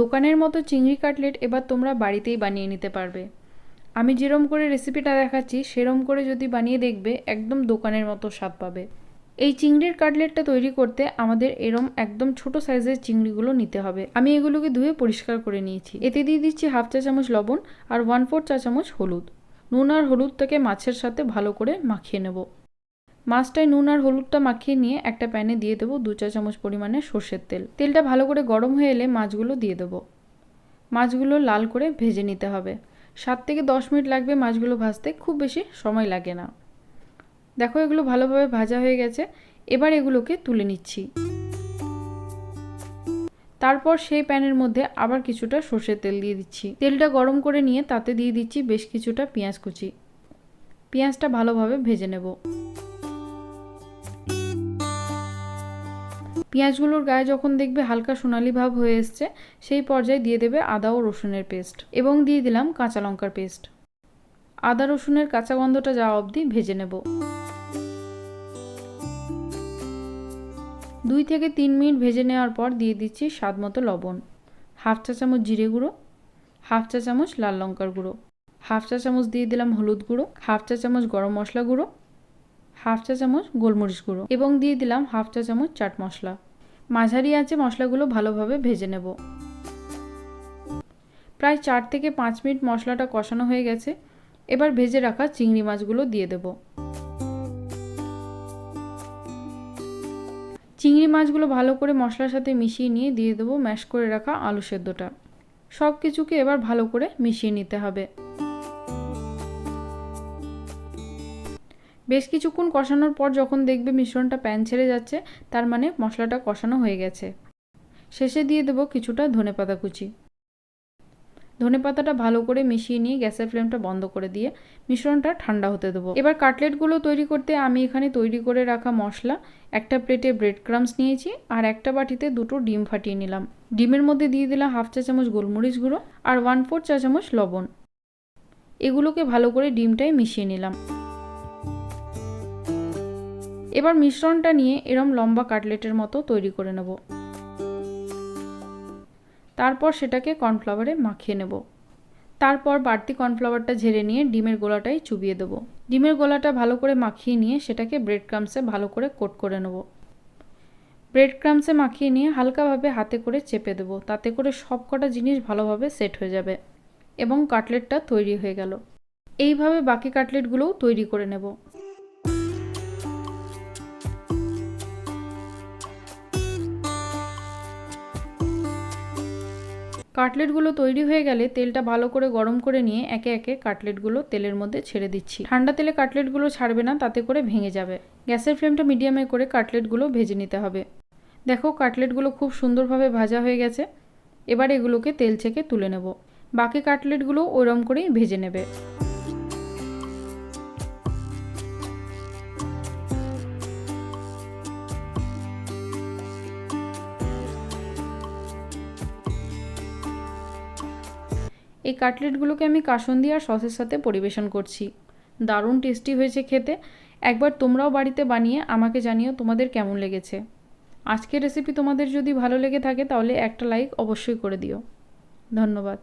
দোকানের মতো চিংড়ি কাটলেট এবার তোমরা বাড়িতেই বানিয়ে নিতে পারবে। আমি যেরম করে রেসিপিটা দেখাচ্ছি, সেরম করে যদি বানিয়ে দেখবে, একদম দোকানের মতো স্বাদ পাবে। এই চিংড়ির কাটলেটটা তৈরি করতে আমাদের এরম একদম ছোট সাইজের চিংড়িগুলো নিতে হবে। আমি এগুলোকে ধুয়ে পরিষ্কার করে নিয়েছি। এতে দিয়ে দিচ্ছি হাফ চা চামচ লবণ আর ওয়ান ফোর চা চামচ হলুদ। নুন আর হলুদটাকে মাছের সাথে ভালো করে মাখিয়ে নেব। মাছটায় নুন আর হলুদটা মাখিয়ে নিয়ে একটা প্যানে দিয়ে দেবো দু চা চামচ পরিমাণে সর্ষের তেল। তেলটা ভালো করে গরম হয়ে এলে মাছগুলো দিয়ে দেবো। মাছগুলো লাল করে ভেজে নিতে হবে। সাত থেকে দশ মিনিট লাগবে মাছগুলো ভাজতে, খুব বেশি সময় লাগে না। দেখো এগুলো ভালোভাবে ভাজা হয়ে গেছে, এবার এগুলোকে তুলে নিচ্ছি। তারপর সেই প্যানের মধ্যে আবার কিছুটা সর্ষের তেল দিয়ে দিচ্ছি। তেলটা গরম করে নিয়ে তাতে দিয়ে দিচ্ছি বেশ কিছুটা পেঁয়াজ কুচি। পেঁয়াজটা ভালোভাবে ভেজে নেব। পেঁয়াজগুলোর গায়ে যখন দেখবে হালকা সোনালি ভাব হয়ে এসছে, সেই পর্যায়ে দিয়ে দেবে আদা ও রসুনের পেস্ট এবং দিয়ে দিলাম কাঁচা লঙ্কার পেস্ট। আদা রসুনের কাঁচা গন্ধটা যাওয়া অবধি ভেজে নেব। দুই থেকে তিন মিনিট ভেজে নেওয়ার পর দিয়ে দিচ্ছি স্বাদ মতো লবণ। হাফ চা চামচ জিরে গুঁড়ো, হাফ চা চামচ লাল লঙ্কার গুঁড়ো, হাফ চা চামচ দিয়ে দিলাম হলুদ গুঁড়ো, হাফ চা চামচ গরম মশলা গুঁড়ো হাফ চা চামচ গোলমরিচ গুঁড়ো এবং দিয়ে দিলাম হাফ চা চামচ চাট মশলা। মাঝারি আঁচে মশলাগুলো ভালোভাবে ভেজে নেব। প্রায় চার থেকে পাঁচ মিনিট মশলাটা কষানো হয়ে গেছে। এবার ভেজে রাখা চিংড়ি মাছগুলো দিয়ে দেব। চিংড়ি মাছগুলো ভালো করে মশলার সাথে মিশিয়ে নিয়ে দিয়ে দেবো ম্যাশ করে রাখা আলু সেদ্ধটা। সব কিছুকে এবার ভালো করে মিশিয়ে নিতে হবে। বেশ কিছুক্ষণ কষানোর পর যখন দেখবে মিশ্রণটা প্যান ছেড়ে যাচ্ছে, তার মানে মশলাটা কষানো হয়ে গেছে। শেষে দিয়ে দেবো কিছুটা ধনেপাতা কুচি। ধনেপাতাটা ভালো করে মিশিয়ে নিয়ে গ্যাসের ফ্লেমটা বন্ধ করে দিয়ে মিশ্রণটা ঠান্ডা হতে দেবো। এবার কাটলেটগুলো তৈরি করতে আমি এখানে তৈরি করে রাখা মশলা, একটা প্লেটে ব্রেড ক্রামস নিয়েছি আর একটা বাটিতে দুটো ডিম ফাটিয়ে নিলাম। ডিমের মধ্যে দিয়ে দিলাম হাফ চা চামচ গোলমরিচ গুঁড়ো আর ওয়ান ফোর চা চামচ লবণ। এগুলোকে ভালো করে ডিমটায় মিশিয়ে নিলাম। এবার মিশ্রণটা নিয়ে এরম লম্বা কাটলেটের মতো তৈরি করে নেব। তারপর সেটাকে কর্নফ্লাওয়ারে মাখিয়ে নেব। তারপর বাড়তি কর্নফ্লাওয়ারটা ঝেড়ে নিয়ে ডিমের গোলাটাই চুবিয়ে দেবো। ডিমের গোলাটা ভালো করে মাখিয়ে নিয়ে সেটাকে ব্রেড ক্রামসে ভালো করে কোট করে নেব। ব্রেড ক্রামসে মাখিয়ে নিয়ে হালকাভাবে হাতে করে চেপে দেবো। তাতে করে সব কটা জিনিস ভালোভাবে সেট হয়ে যাবে এবং কাটলেটটা তৈরি হয়ে গেল। এইভাবে বাকি কাটলেটগুলোও তৈরি করে নেব। কাটলেটগুলো তৈরি হয়ে গেলে তেলটা ভালো করে গরম করে নিয়ে একে একে কাটলেটগুলো তেলের মধ্যে ছেড়ে দিচ্ছি। ঠান্ডা তেলে কাটলেটগুলো ছাড়বে না, তাতে করে ভেঙে যাবে। গ্যাসের ফ্লেমটা মিডিয়ামে করে কাটলেটগুলো ভেজে নিতে হবে। দেখো, কাটলেটগুলো খুব সুন্দরভাবে ভাজা হয়ে গেছে। এবার এগুলোকে তেল ছেঁকে তুলে নেব। বাকি কাটলেটগুলো ওরম করেই ভেজে নেবে। এই কাটলেটগুলোকে আমি কাসন দিয়ে আর সসের সাথে পরিবেশন করছি। দারুণ টেস্টি হয়েছে খেতে। একবার তোমরাও বাড়িতে বানিয়ে আমাকে জানিও তোমাদের কেমন লেগেছে। আজকের রেসিপি তোমাদের যদি ভালো লেগে থাকে তাহলে একটা লাইক অবশ্যই করে দিও। ধন্যবাদ।